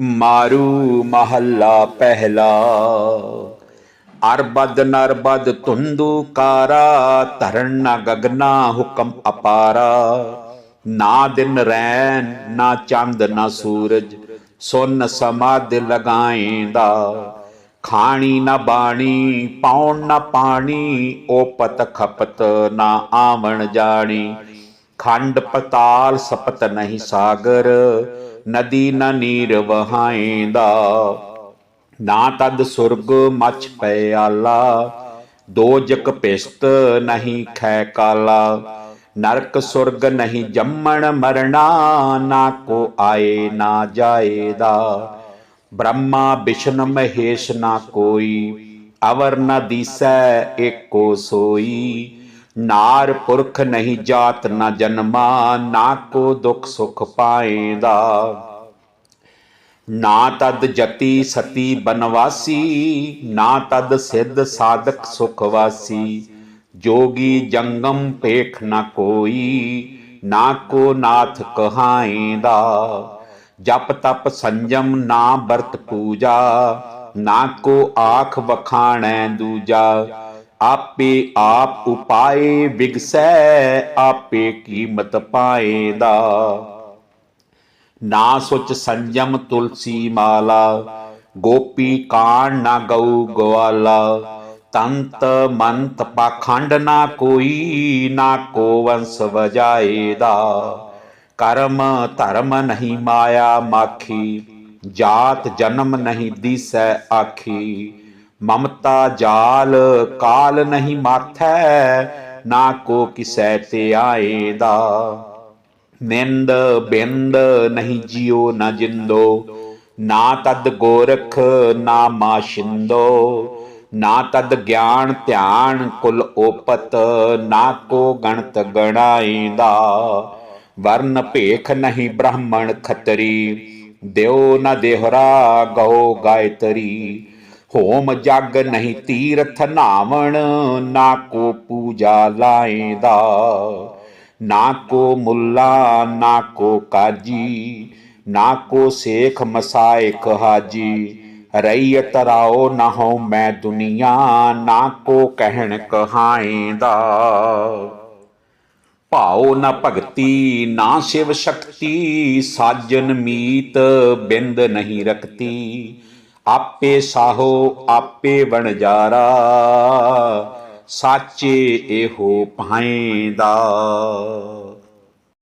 ਮਾਰੂ ਮਹੱਲਾ ਪਹਿਲਾ। ਅਰਬਦ ਨਰਬਦ ਤੁੰਦੂ ਕਾਰਾ ਧਰਨ ਨਾ ਗਗਨਾ ਹੁਕਮ ਅਪਾਰਾ। ਨਾ ਦਿਨ ਰੈਨ ਨਾ ਚੰਦ, ਨਾ ਸੂਰਜ, ਸੁਨ ਸਮਾਦ ਲਗਾਏਂਦਾ। ਖਾਣੀ ਨਾ ਬਾਣੀ, ਪਾਉਣ ਨਾ ਪਾਣੀ ਓਪਤ ਖਪਤ ਨਾ ਆਵਣ ਜਾਣੀ। ਖੰਡ ਪਤਾਲ ਸਪਤ ਨਹੀਂ ਸਾਗਰ, ਨਦੀ ਨਾ ਨੀਰ ਵਹਾਏਂਦਾ। ਨਾ ਤਦ ਸੁਰਗ ਮਛ ਪਿਆਲਾ ਦੋਜਕ ਪਿਸਤ ਨਹੀਂ ਖੈ ਕਾਲਾ। ਨਰਕ ਸੁਰਗ ਨਹੀਂ ਜੰਮਣ ਮਰਣਾ, ਨਾ ਕੋ ਆਏ ਨਾ ਜਾਏਦਾ। ਬ੍ਰਹਮਾ ਵਿਸ਼ਨ ਮਹੇਸ਼ ਨਾ ਕੋਈ, ਅਵਰ ਨ ਦੀਸੈ ਏਕੋ ਸੋਈ। ਨਾਰ ਪੁਰਖ ਨਹੀਂ ਜਾਤ ਨ ਜਨਮਾ, ਨਾ ਕੋ ਦੁਖ ਸੁਖ ਪਾਏਦਾ। ਨਾ ਤਦ ਜਤੀ ਸਤੀ ਬਨਵਾਸੀ, ਨਾ ਤਦ ਸਿੱਧ ਸਾਧਕ ਸੁਖ ਜੋਗੀ ਜੰਗਮ ਪੇਖ ਨਾ ਕੋਈ, ਨਾ ਕੋ ਨਾਥ ਕਹਾਏਂਦਾ। ਜਪ ਤਪ ਸੰਜਮ ਨਾ ਵਰਤ ਪੂਜਾ, ਨਾ ਕੋ ਆਖ ਵਖਾਣੈ ਦੂਜਾ। ਆਪੇ ਆਪ ਉਪਾਏ ਵਿਗਸੈ, ਆਪੇ ਕੀਮਤ ਪਾਏ ਦਾ ਨਾ ਸੁਚ ਸੰਜਮ ਤੁਲਸੀ ਮਾਲਾ, ਗੋਪੀ ਕਾਣ ਨਾ ਗਊ ਗਵਾਲਾ। ਤੰਤ ਮੰਤ ਪਾਖੰਡ ਨਾ ਕੋਈ, ਨਾ ਕੋ ਵੰਸ ਵਜਾਏਦਾ। ਕਰਮ ਧਰਮ ਨਹੀਂ ਮਾਇਆ ਮਾਖੀ, ਜਾਤ ਜਨਮ ਨਹੀਂ ਦੀਸੈ ਆਖੀ। ਮਮਤਾ ਜਾਲ ਕਾਲ ਨਹੀਂ ਮਾਥੈ ਨਾ ਕੋ ਕਿਸੈ ਤੇ ਆਏ ਦਾ ਨਿੰਦ ਬਿੰਦ ਨਹੀਂ ਜਿਉ ਨਾ ਜਿੰਦੋ, ਨਾ ਤਦ ਗੋਰਖ ਨਾ ਮਾਸ਼ਿੰਦੋ ਨਾ ਤਦ ਗਿਆਨ ਧਿਆਨ ਕੁਲ ਓਪਤ, ਨਾ ਕੋ ਗਣਤ ਗਣਾਈਂਦਾ ਵਰਨ ਭੇਖ ਨਹੀਂ ਬ੍ਰਾਹਮਣ ਖਤਰੀ, ਦਿਓ ਨਾ ਦੇਹਰਾ ਗਉ ਗਾਇਤਰੀ। ਹੋਮ ਜਗ ਨਹੀਂ ਤੀਰਥ ਨਾਵਣ, ਨਾ ਕੋ ਪੂਜਾ ਲਾਏਦਾ ਨਾ ਕੋ ਮੁੱਲਾ, ਨਾ ਕੋ ਕਾਜੀ, ਨਾ ਕੋ ਸੇਖ ਮਸਾਇਕ ਹਾਜੀ। ਰਈਤ ਰਾਓ ਨਾ ਹੋ ਮੈਂ ਦੁਨੀਆ, ਨਾ ਕੋ ਕਹਿਣ ਕਹਾਏਂਦਾ ਭਾਉ ਨਾ ਭਗਤੀ, ਨਾ ਸ਼ਿਵ ਸ਼ਕਤੀ, ਸਾਜਨ ਮੀਤ ਬਿੰਦ ਨਹੀਂ ਰਖਤੀ। ਆਪੇ ਸਾਹੋ ਆਪੇ ਵਣਜਾਰਾ ਸਾਚੇ ਇਹੋ ਪਾਏਂਦਾ